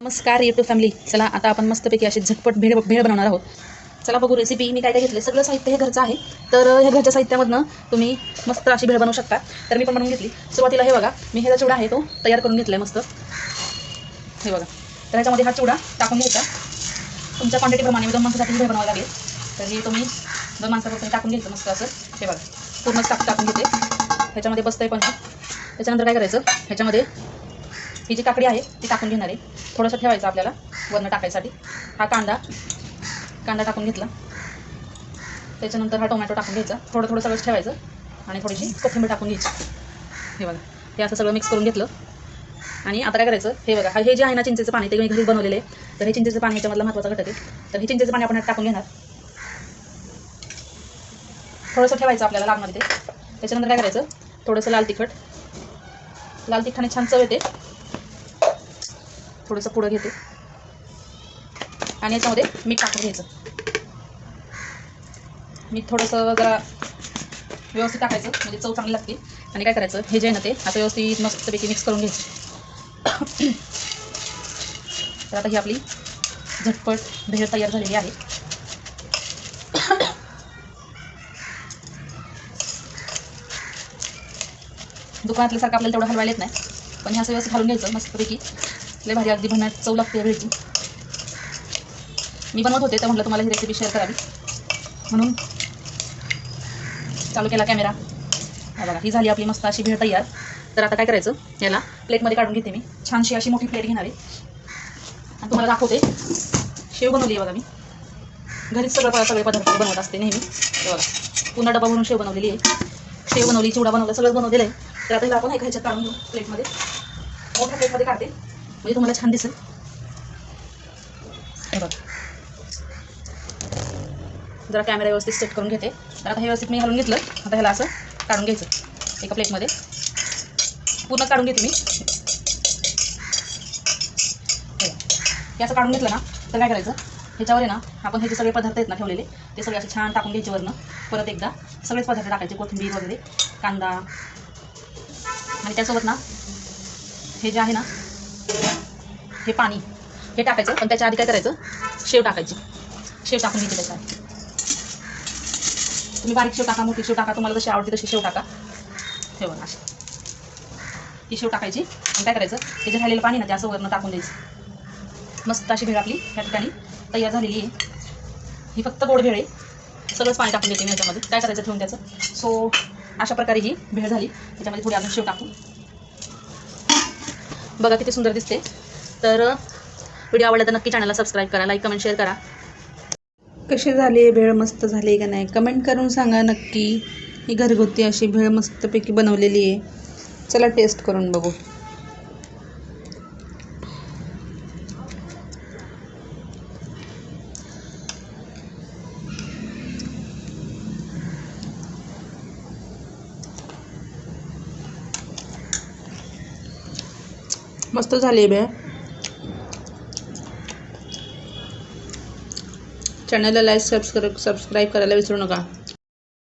नमस्कार YouTube family चला आता आपण मस्तपैकी अशी झटपट भेळ भेळ बनवणार आहोत. चला बघू रेसिपी मी काय काय घेतले सगळं साहित्य हे घरचं आहे. तर ह्या घरच्या साहित्यामधनं तुम्ही मस्त अशी भेळ बनवू शकता. तर मी पण बनवून घेतली. सुरुवातीला हे बघा मी ह्याचा चिवडा आहे तो तयार करून घेतला आहे मस्त. हे बघा. तर ह्याच्यामध्ये हा चिवडा टाकून घ्यायचा. तुमच्या क्वांटिटीप्रमाणे मी दोन माणसासाठी भेळ बनवायला लागेल. तर हे तुम्ही दोन माणसापासून टाकून घ्यायचं मस्त असं. हे बघा. पूर्ण टाकून टाकून घेते. ह्याच्यामध्ये बसतंय पण ह्याच्यानंतर त्याच्यानंतर काय करायचं? ह्याच्यामध्ये ही जी काकडी आहे ती टाकून घेणार आहे. थोडंसं ठेवायचं आपल्याला वरनं टाकायसाठी. हा कांदा कांदा टाकून घेतला. त्याच्यानंतर हा टोमॅटो टाकून घ्यायचा. थोडं थोडं सगळंच ठेवायचं आणि थोडीशी कोथिंबीर टाकून घ्यायची. हे बघा हे असं सगळं मिक्स करून घेतलं. आणि आता काय करायचं? हे बघा हे जे आहे ना चिंचेचं पाणी ते मी घरी बनवलेले आहे. तर हे चिंचेचं पाणी ह्याच्यामधला महत्त्वाचा घटक आहे. तर हे चिंचेचं पाणी आपण टाकून घेणार. थोडंसं ठेवायचं आपल्याला लागणार ते. त्याच्यानंतर काय करायचं? थोडंसं लाल तिखट. लाल तिखटाने छान चव येते. थोडंसं पुढं घेते. आणि याच्यामध्ये मीठ टाकून घ्यायचं. मीठ थोडंसं जरा व्यवस्थित टाकायचं म्हणजे चव चांगली लागते. आणि काय करायचं हे जे आहे ना ते आता व्यवस्थित मस्तपैकी मिक्स करून घ्यायचं. तर आता ही आपली झटपट भेळ तयार झालेली आहे. दुकानातल्यासारखं आपल्याला तेवढं हलवायला येत नाही. पण हे असं व्यवस्थित घालून घ्यायचं मस्तपैकी. लय भारी अगदी भन्नाट चव लागते या मी बनवत होते तर म्हटलं तुम्हाला ही रेसिपी शेअर करावी. म्हणून चालू केला कॅमेरा हा बघा ही झाली आपली मस्त अशी भेळ तयार. तर आता काय करायचं याला प्लेटमध्ये काढून घेते मी. छानशी अशी मोठी प्लेट घेणार आहे. आणि तुम्हाला दाखवते. शेव बनवली आहे बघा मी. घरीच सगळं सगळे पदार्थ बनवत असते नेहमी. बघा पुन्हा डबा भरून शेव बनवलेली आहे. शेव बनवली चिवडा बनवला सगळं बनवलेलं आहे. तर आता हिला आपण एका ह्याच्यात काढून घेऊ प्लेटमध्ये मोठ्या प्लेटमध्ये काढते. म्हणजे तुम्हाला छान दिसेल. हे बघा. जरा कॅमेरा व्यवस्थित सेट करून घेते. तर आता हे व्यवस्थित मी घालून घेतलं. आता ह्याला असं काढून घ्यायचं. एका प्लेटमध्ये पूर्ण काढून घेते मी. हे हे असं काढून घेतलं ना तर काय करायचं? ह्याच्यावर आहे ना आपण हे जे सगळे पदार्थ आहेत ना ठेवलेले ते सगळे असे छान टाकून घ्यायचे वरनं. परत एकदा सगळेच पदार्थ टाकायचे कोथिंबीर वगैरे कांदा. आणि त्यासोबत ना हे जे आहे ना हे पाणी हे टाकायचं पण त्याच्या आधी काय करायचं? शेव टाकायची. शेव टाकून घ्यायची त्याच्यात. तुम्ही बारीक शेव टाका मोठी शेव टाका तुम्हाला जशी आवडते तशी शेव टाका. ठेवा बघा अशी. ती शेव टाकायची आणि काय करायचं? ते जे राहिलेलं पाणी ना ते असं वरनं टाकून द्यायचं. मस्त अशी भेळ आपली ह्या ठिकाणी तयार झालेली आहे. ही फक्त गोड भेळ आहे. सगळंच पाणी टाकून देते मी याच्यामध्ये. काय करायचं ठेवून त्याचं? सो अशा प्रकारे ही भेळ झाली. त्याच्यामध्ये थोडी अजून शेव टाकू बघा किती सुंदर दिसते. तर व्हिडिओ आवडला तर नक्की चॅनलला सबस्क्राईब करा लाईक कमेंट शेअर करा. कशी झाली भेळ मस्त झाली का नाही? कमेंट करून सांगा नक्की. ही घरगुती अशी भेळ मस्तपैकी बनवलेली आहे. चला टेस्ट करून बघू. मस्त झाली आहे चॅनलला लाईक सबस्क्राईब सबस्क्राईब करायला विसरू नका.